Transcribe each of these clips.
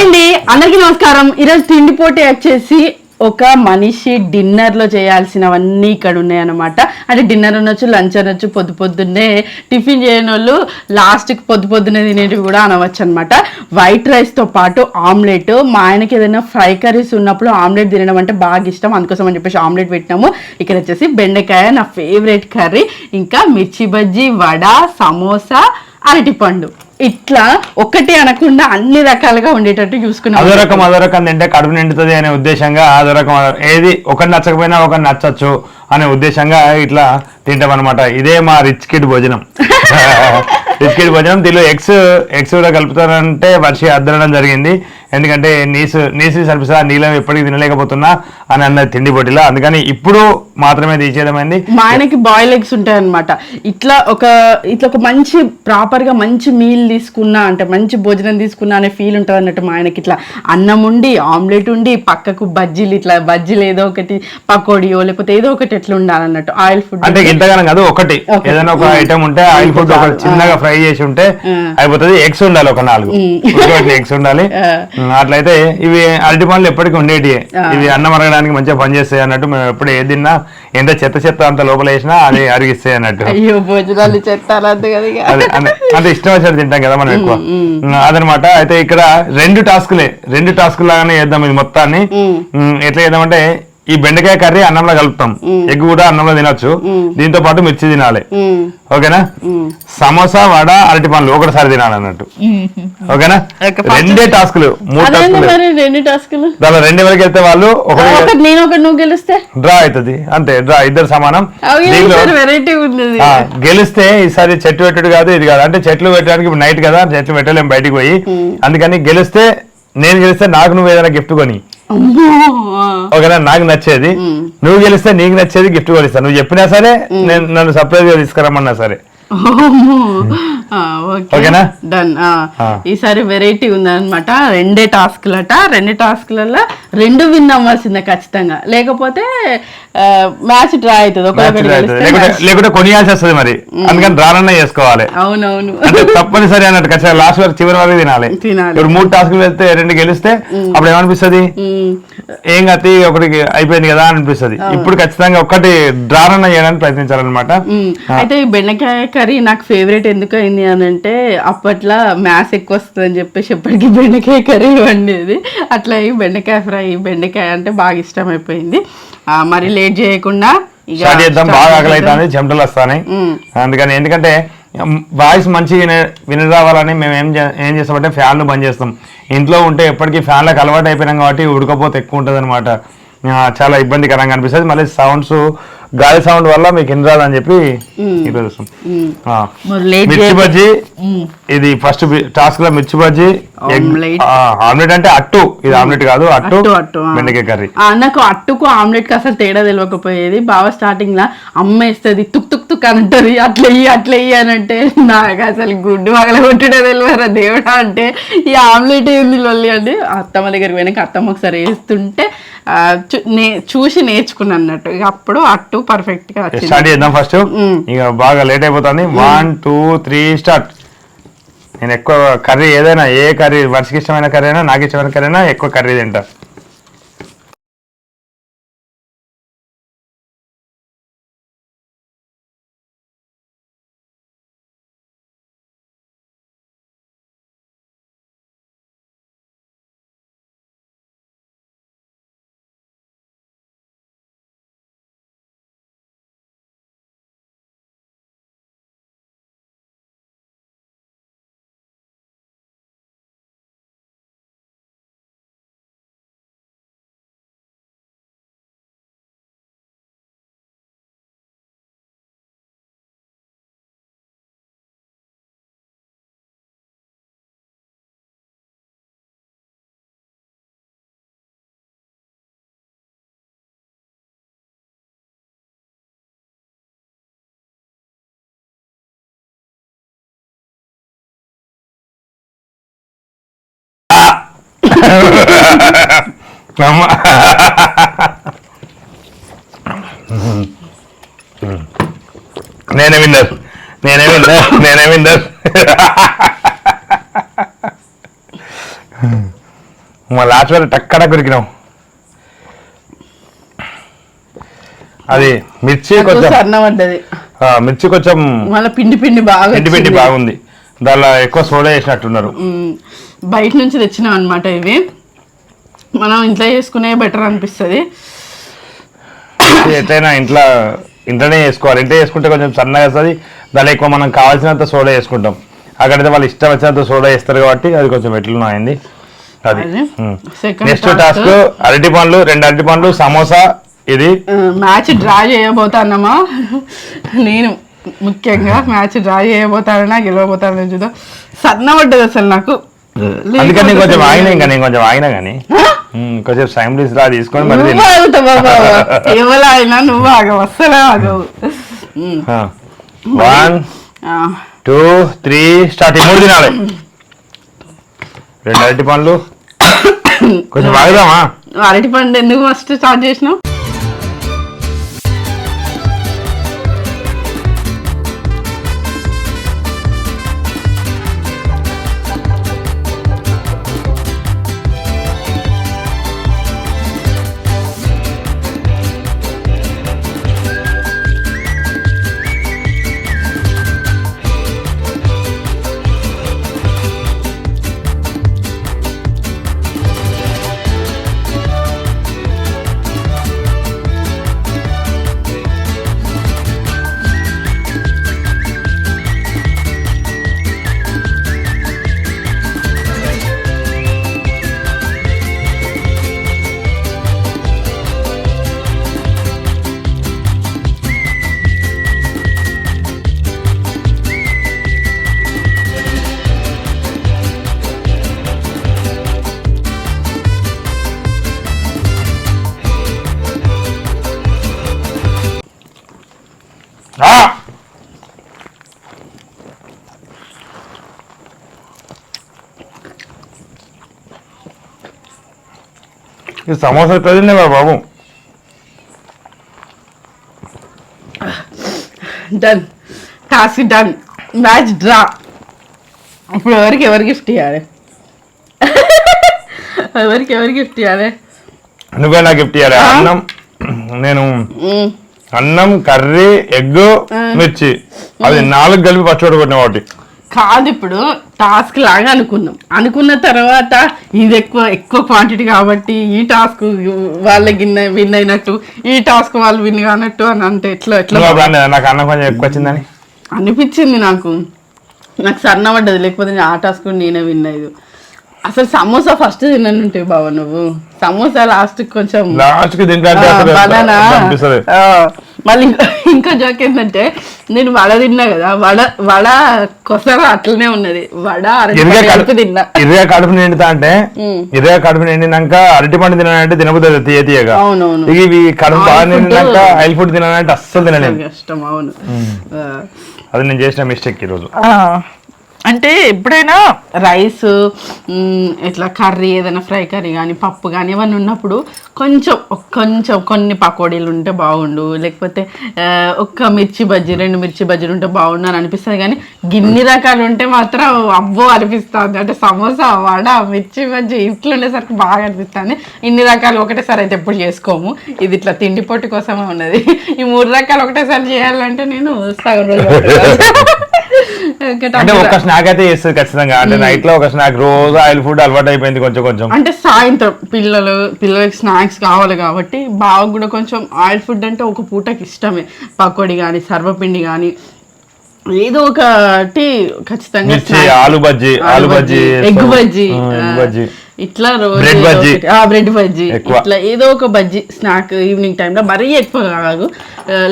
Hi అండి అందరికీ నమస్కారం. ఈరోజు తిండి పోటీ వచ్చేసి ఒక మనిషి డిన్నర్లో చేయాల్సినవన్నీ ఇక్కడ ఉన్నాయి అనమాట అంటే డిన్నర్ అనొచ్చు లంచ్ అనొచ్చు పొద్దు పొద్దున్నే టిఫిన్ చేయని వాళ్ళు లాస్ట్కి పొద్దు పొద్దున్నే తినేటివి కూడా అనవచ్చు అనమాట వైట్ రైస్తో పాటు ఆమ్లెట్. మా ఆయనకి ఏదైనా ఫ్రై కర్రీస్ ఉన్నప్పుడు ఆమ్లెట్ తినడం అంటే బాగా ఇష్టం. అందుకోసం అని చెప్పేసి ఆమ్లెట్ పెట్టినాము. ఇక్కడ వచ్చేసి బెండకాయ నా ఫేవరెట్ కర్రీ. ఇంకా మిర్చి బజ్జీ వడ సమోసా అరటిపండు. ఇట్లా ఒకటి అనకుండా అన్ని రకాలుగా ఉండేటట్టు చూసుకున్నాం. అదో రకం అదో రకం తింటే కడుపు నిండుతుంది అనే ఉద్దేశంగా అదో రకం ఏది ఒకటి నచ్చకపోయినా ఒకటి నచ్చచ్చు అనే ఉద్దేశంగా ఇట్లా తింటాం అనమాట ఇదే మా రిచ్ కిడ్ భోజనం. కిడ్ భోజనం దీనిలో ఎగ్స్ ఎగ్స్ కూడా కలుపుతారంటే వర్షి అద్దడం జరిగింది. ఎందుకంటే నీసు నీసు సరిపిస్తా నీళ్ళం ఎప్పటికీ తినలేకపోతున్నా అని అన్నది తిండి పోటీలో అందుకని ఇప్పుడు మాత్రమే తీసేయడమైంది. మా ఆయనకి బాయిల్ ఎగ్స్ ఉంటాయి అనమాట ఇట్లా ఒక ఇట్లా ఒక మంచి ప్రాపర్గా మంచి మీల్ తీసుకున్నా అంటే మంచి భోజనం తీసుకున్నా అనే ఫీల్ ఉంటుంది అన్నట్టు మా ఆయనకి ఇట్లా అన్నం ఉండి ఆమ్లెట్ ఉండి పక్కకు బజ్జీలు ఇట్లా బజ్జీలు ఏదో ఒకటి పకోడియో లేకపోతే ఏదో ఒకటి ఎట్లా ఉండాలన్నట్టు. ఆయిల్ ఫుడ్ అంటే ఇంతగానం కాదు ఒకటి. ఏదైనా ఒక ఐటమ్ ఉంటే ఆయిల్ ఫుడ్ చిన్నగా ఫ్రై చేసి ఉంటే అయిపోతుంది ఎగ్స్ ఉండాలి ఒక నాలుగు. ఎగ్స్ ఉండాలి. అట్లయితే ఇవి అరటి పండ్లు ఎప్పటికీ ఉండేటివి ఇవి అన్నం అరగడానికి మంచిగా పనిచేస్తాయి అన్నట్టు మేము ఎప్పుడు ఏది తిన్నా ఎంత చెత్త చెత్త అంత లోపల వేసినా అది అరిగిస్తాయి అన్నట్టు. అంటే ఇష్టం వచ్చినట్టు తింటాం కదా మనం ఎక్కువ. అదనమాట. అయితే ఇక్కడ రెండు టాస్కులే. రెండు టాస్క్ లాగానే చేద్దాం ఇది మొత్తాన్ని. ఎట్లా చేద్దామంటే ఈ బెండకాయ కర్రీ అన్నంలో కలుపుతాం. ఎగ్ కూడా అన్నంలో తినొచ్చు. దీంతో పాటు మిర్చి తినాలి. ఓకేనా? సమోసా వడ అరటి పండ్లు ఒకటిసారి తినాలి అన్నట్టు ఓకేనా? రెండే టాస్కులు. మూడు టాస్కులు. దానిలో రెండు వరకు వెళ్తే వాళ్ళు గెలిస్తే? డ్రా అవుతుంది. అంతే డ్రా ఇద్దరు సమానం. గెలిస్తే ఈసారి చెట్టు పెట్టుడు కాదు ఇది కాదు. అంటే చెట్లు పెట్టడానికి ఇప్పుడు నైట్ కదా చెట్లు పెట్టలేం బయటికి పోయి. అందుకని గెలిస్తే నేను గెలిస్తే నాకు నువ్వు ఏదైనా గిఫ్ట్ కొని. ఓకేనా నాకు నచ్చేది నువ్వు గెలిస్తే నీకు నచ్చేది గిఫ్ట్ కొనిస్తా నువ్వు చెప్పినా సరే నేను నన్ను సర్ప్రైజ్గా తీసుకురమ్మన్నా సరే. ఓకేనా? డన్. ఈసారి వెరైటీ ఉందన్నమాట. రెండే టాస్క్లట. రెండు టాస్క్లలో రెండు విన్ అవ్వాల్సిందే ఖచ్చితంగా. లేకపోతే మ్యాచ్ డ్రా అవుతుంది లేకుంటే కొనియాల్సి వస్తుంది మరి. అందుకని డ్రానన్నా చేసుకోవాలి. అవునవును. తప్పనిసరి అన్నట్టు ఖచ్చితంగా లాస్ట్ వరకు చివరి వరకు తినాలి. తినాలి. ఇప్పుడు మూడు టాస్కులు వెళ్తే రెండు గెలిస్తే అప్పుడు ఏమనిపిస్తుంది. ఏం కత్తి ఒకటికి అయిపోయింది కదా అని అనిపిస్తుంది. ఇప్పుడు ఖచ్చితంగా ఒక్కటి డ్రానన్నా చేయడానికి ప్రయత్నించాలన్నమాట. అయితే ఈ బెండకాయ కర్రీ నాకు ఫేవరెట్ ఎందుకు అయింది అని అంటే అప్పట్లో మ్యాథ్స్ ఎక్కువ వస్తుంది అని చెప్పేసి ఎప్పటికీ బెండకాయ కర్రీ వండేది. అట్లా ఈ బెండకాయ ఫ్రై బెండకాయ అంటే బాగా ఇష్టం అయిపోయింది మరి లేట్ చేయకుండా స్టార్ట్ చేద్దాం బాగా ఆకలి చేద్దాం. అవుతుంది చెమటలు వస్తాయి. అందుకని ఎందుకంటే వాయిస్ మంచిగా విన రావాలని మేము ఏం చే- ఏం చేస్తామంటే ఫ్యాన్లు బంద్ చేస్తాం. ఇంట్లో ఉంటే ఎప్పటికీ ఫ్యాన్లకు అలవాటు అయిపోయినాం కాబట్టి ఉడకపోతే ఎక్కువ ఉంటుంది అనమాట చాలా ఇబ్బందికరంగా అనిపిస్తుంది. మళ్ళీ సౌండ్స్ గాలి సౌండ్ వల్ల మీకు విని రాదని చెప్పి ఈరోజు మిర్చి బజ్జీ. ఇది ఫస్ట్ టాస్క్లో మిర్చి బజ్జీ ఆమ్లెట్. అంటే అట్టు. ఇది ఆమ్లెట్ కాదు అట్టు అట్టు. బెండకాయ కర్రీ. నాకు అట్టుకు ఆమ్లెట్కి అసలు తేడా తెలియకపోయేది బాగా స్టార్టింగ్ లా అమ్మ వేస్తుంది తుక్ తుక్ తుక్ అని అంటది. అట్లా ఇయ్యి అట్లా ఇయ్యి అని అంటే నాకు అసలు గుడ్డు పగల కొట్టుడే తెలియరా దేవుడా అంటే ఈ ఆమ్లెట్ ఏంది లొల్లి అంటే అత్తమ్మ దగ్గరికి పోయినాక అత్తమ్మ ఒకసారి వేస్తుంటే నే- చూసి నేర్చుకున్నాను అన్నట్టు. ఇక అప్పుడు అట్టు పర్ఫెక్ట్గా స్టార్ట్ చేద్దాం ఫస్ట్ ఇక బాగా లేట్ అయిపోతుంది. వన్ టూ త్రీ స్టార్ట్ నేను ఎక్కువ కర్రీ ఏదైనా ఏ కర్రీ వర్షకి ఇష్టమైన కర్రీ అయినా నాకు ఇష్టమైన కర్రీ అయినా ఎక్కువ కర్రీ తింటా. నేనే విన్నర్. నేనే విన్నర్. నేనే విన్నర్. మా లాస్ట్ వరకు టక్కడ కొరికినాం. అది మిర్చి కొంచెం సన్న పడ్డది ఆ, మిర్చి కొంచెం మళ్ళీ పిండి పిండి బాగా పిండి పిండి. బాగుంది. దానిలో ఎక్కువ సోడా వేసినట్టున్నారు. బయట నుంచి తెచ్చినాం అనమాట ఇవి. మనం ఇంట్లో చేసుకునే బెటర్ అనిపిస్తుంది. ఎట్లయినా ఇంట్లో ఇంట్లోనే చేసుకోవాలి. ఇంట్లో చేసుకుంటే కొంచెం సన్నగా వస్తుంది. దానిలో ఎక్కువ మనం కావాల్సినంత సోడా వేసుకుంటాం అక్కడైతే వాళ్ళు ఇష్టం వచ్చినంత సోడా వేస్తారు కాబట్టి అది కొంచెం ఎట్లనో అయింది. అది. నెక్స్ట్. టాస్క్ అరటి పండ్లు రెండు అరటి పండ్లు సమోసా ఇది. మ్యాచ్ డ్రా చేయబోతానమ్మా. నేను ముఖ్యంగా మ్యాచ్ డ్రా చేయబోతానన్నా గెలవబోతానని చూద్దాం. సన్న పడ్డది అసలు నాకు. అందుకని కొంచెం ఆగినా ఇంకా నేను కొంచెం ఆగినా కానీ కొంచెం టైం లీస్ లా తీసుకొని మరి ఎవరు నువ్వు ఆగవు అస్సలే ఆగవు. వన్ టూ త్రీ స్టార్ట్ మూడు తినాలి. రెండు అరటి పండ్లు. కొంచెం ఆగుదామా? అరటి పండు ఎందుకు ఫస్ట్ స్టార్ట్ చేసినావు? ఈ సమోసా ఎట్లా బాబు. Done task done match draw ఇప్పుడు ఎవరికి ఎవరు గిఫ్ట్ ఇవ్వాలి ఎవరికి ఎవరు గిఫ్ట్ ఇవ్వాలి నువ్వే నాకు గిఫ్ట్ ఇవ్వాలి? అన్నం నేను. అన్నం కర్రీ ఎగ్. మిర్చి. అది నాలుగు కలిపి పచ్చడి కొట్టిన ఒకటి కాదు ఇప్పుడు టాస్క్ లాగా అనుకున్నాం. అనుకున్న తర్వాత ఇది ఎక్కువ ఎక్కువ క్వాంటిటీ కాబట్టి ఈ టాస్క్ వాళ్ళ గిన్నె విన్ అయినట్టు ఈ టాస్క్ వాళ్ళు విన్ కానట్టు అని అంటే ఎట్లా ఎట్లా నాకు అన్నం కొంచెం ఎక్కువ వచ్చిందని? అనిపించింది నాకు. నాకు సన్న పడ్డది లేకపోతే ఆ టాస్క్ నేనే విన్ అయ్యేది. అసలు సమోసా ఫస్ట్ తిననుంటే బావ నువ్వు. సమోసా లాస్ట్ కొంచెం లాస్ట్ బనానా. మళ్ళీ ఇంకో ఇంకో జోక్ ఏంటంటే నేను వడ తిన్నా కదా వడ వడ కొసర అట్లనే ఉన్నది. వడ ఇరుగా కడుపు తిన్నా. ఇరుగా కడుపు నిండుతా అంటే. ఇరుగా కడుపు నిండినాక అరటి పండు తినాలంటే తినబుద్ది తీయ తీయగా. అవునవును. ఇక ఇవి కడుపు బాగా నిండినాక ఆయిల్ ఫుడ్ తినాలంటే అస్సలు తినలేను కష్టం అవును. అది నేను చేసిన మిస్టేక్ ఈరోజు. ఆ, అంటే ఎప్పుడైనా రైస్ ఇట్లా కర్రీ ఏదైనా ఫ్రై కర్రీ కానీ పప్పు కానీ ఇవన్నీ ఉన్నప్పుడు కొంచెం కొంచెం కొన్ని పకోడీలు ఉంటే బాగుండు. లేకపోతే ఒక్క మిర్చి బజ్జీ రెండు మిర్చి బజ్జీలు ఉంటే బాగుండు అని అనిపిస్తుంది కానీ గిన్ని రకాలు ఉంటే మాత్రం అవ్వో అనిపిస్తుంది. అంటే సమోసా వడ మిర్చి బజ్జీ ఇట్లా ఉండేసరికి బాగా అనిపిస్తుంది. ఇన్ని రకాలు ఒకటేసారి అయితే ఎప్పుడు చేసుకోము. ఇది ఇట్లా తిండి పొట్టి కోసమే ఉన్నది. ఈ మూడు రకాలు ఒకటేసారి చేయాలంటే నేను సగం రోజు అంటే ఒక స్నాక్ అయితే చేస్తుంది ఖచ్చితంగా. అంటే నైట్లో ఒక స్నాక్ రోజు ఆయిల్ ఫుడ్ అలవాటు అయిపోయింది కొంచెం కొంచెం. అంటే సాయంత్రం పిల్లలు పిల్లలకి స్నాక్స్ కావాలి కాబట్టి బాగా కూడా కొంచెం ఆయిల్ ఫుడ్ అంటే ఒక పూటకి ఇష్టమే. పకోడీ కానీ సర్వపిండి కానీ ఏదో ఒకటి ఖచ్చితంగా. ఆలు బజ్జీ ఆలు బజ్జీ ఎగ్ బజ్జీ ఎగ్ బజ్జీ. ఇట్లా రోజు బజ్జీ. బ్రెడ్ బజ్జీ. ఇట్లా ఏదో ఒక బజ్జీ స్నాక్ ఈవినింగ్ టైంలో మరీ ఎక్కువ కాదు.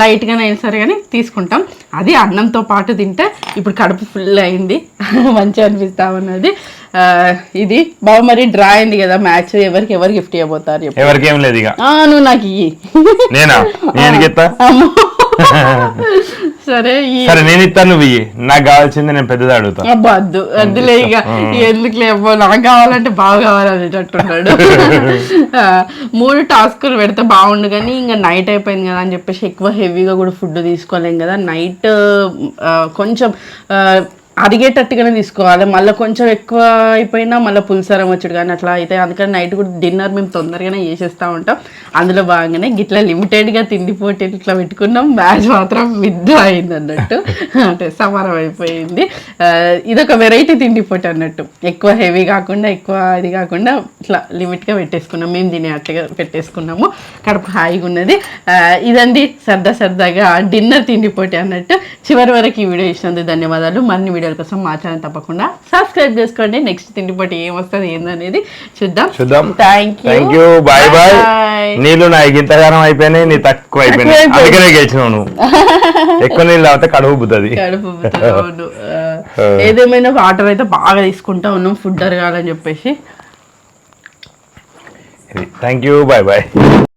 లైట్ గానే అయినా సరే కానీ తీసుకుంటాం. అది అన్నంతో పాటు తింటే ఇప్పుడు కడుపు ఫుల్ అయింది. మంచిగా అనిపిస్తా ఉన్నది. ఇది బాగా మరి డ్రా అయింది కదా మ్యాచ్ ఎవరికి ఎవరు గిఫ్ట్ ఇవ్వబోతారు. ఎవరికి ఏం లేదు ఇక. నువ్వు నాకు ఇయ్యి. నేనా? నేను. సరే సరే నేను ఇస్తాను నువ్వు ఇయ్యి. నాకు కావాల్సింది నేను పెద్దది అడుగుతా. అబ్బా వద్దు. వద్దులే ఇక. ఎందుకు లేవో నాకు కావాలంటే బాగా కావాలనేటట్టున్నాడు మూడు టాస్కులు పెడితే బాగుండు కానీ ఇంకా నైట్ అయిపోయింది కదా అని చెప్పేసి ఎక్కువ హెవీగా కూడా ఫుడ్ తీసుకోలేం కదా. నైట్ కొంచెం అరిగేటట్టుగానే తీసుకోవాలి. మళ్ళీ కొంచెం ఎక్కువ అయిపోయినా మళ్ళీ పులిసారం వచ్చాడు కానీ అట్లా అయితే. అందుకని నైట్ కూడా డిన్నర్ మేము తొందరగానే చేసేస్తూ ఉంటాం. అందులో భాగంగానే గిట్లా లిమిటెడ్గా తిండి పోటీ ఇట్లా పెట్టుకున్నాం. మ్యాచ్ మాత్రం విద్ద అయింది అన్నట్టు. అంటే సమానం అయిపోయింది. ఇదొక వెరైటీ తిండి పోటీ అన్నట్టు. ఎక్కువ హెవీ కాకుండా ఎక్కువ ఇది కాకుండా ఇట్లా లిమిట్గా పెట్టేసుకున్నాం. మేము తినే అట్టుగా పెట్టేసుకున్నాము. కడుపు హాయిగా ఉన్నది. ఇదండి సరదా సరదాగా డిన్నర్ తిండి పోటీ అన్నట్టు. చివరి వరకు ఈ వీడియో ఇచ్చినందుకు ధన్యవాదాలు. మరిన్ని వీడియోల కోసం మా ఛానల్ తప్పకుండా సబ్స్క్రైబ్ చేసుకోండి. నెక్స్ట్ తిండి పోటీ ఏమొస్తుంది ఏందనేది చూద్దాం. చూద్దాం. Thank thank you bye bye నీళ్ళు నా ఇంతగానం అయిపోయినాయి నీ తక్కువ అయిపోయినాయి. అందుకనే గెలిచినావు నువ్వు. ఎక్కువ నీళ్ళు తాగితే కడుపు బుద్ధది కడుపు ఏదేమైనా వాటర్ అయితే బాగా తీసుకుంటా ఉన్నాం ఫుడ్ అరగాలని చెప్పేసి. Thank you bye bye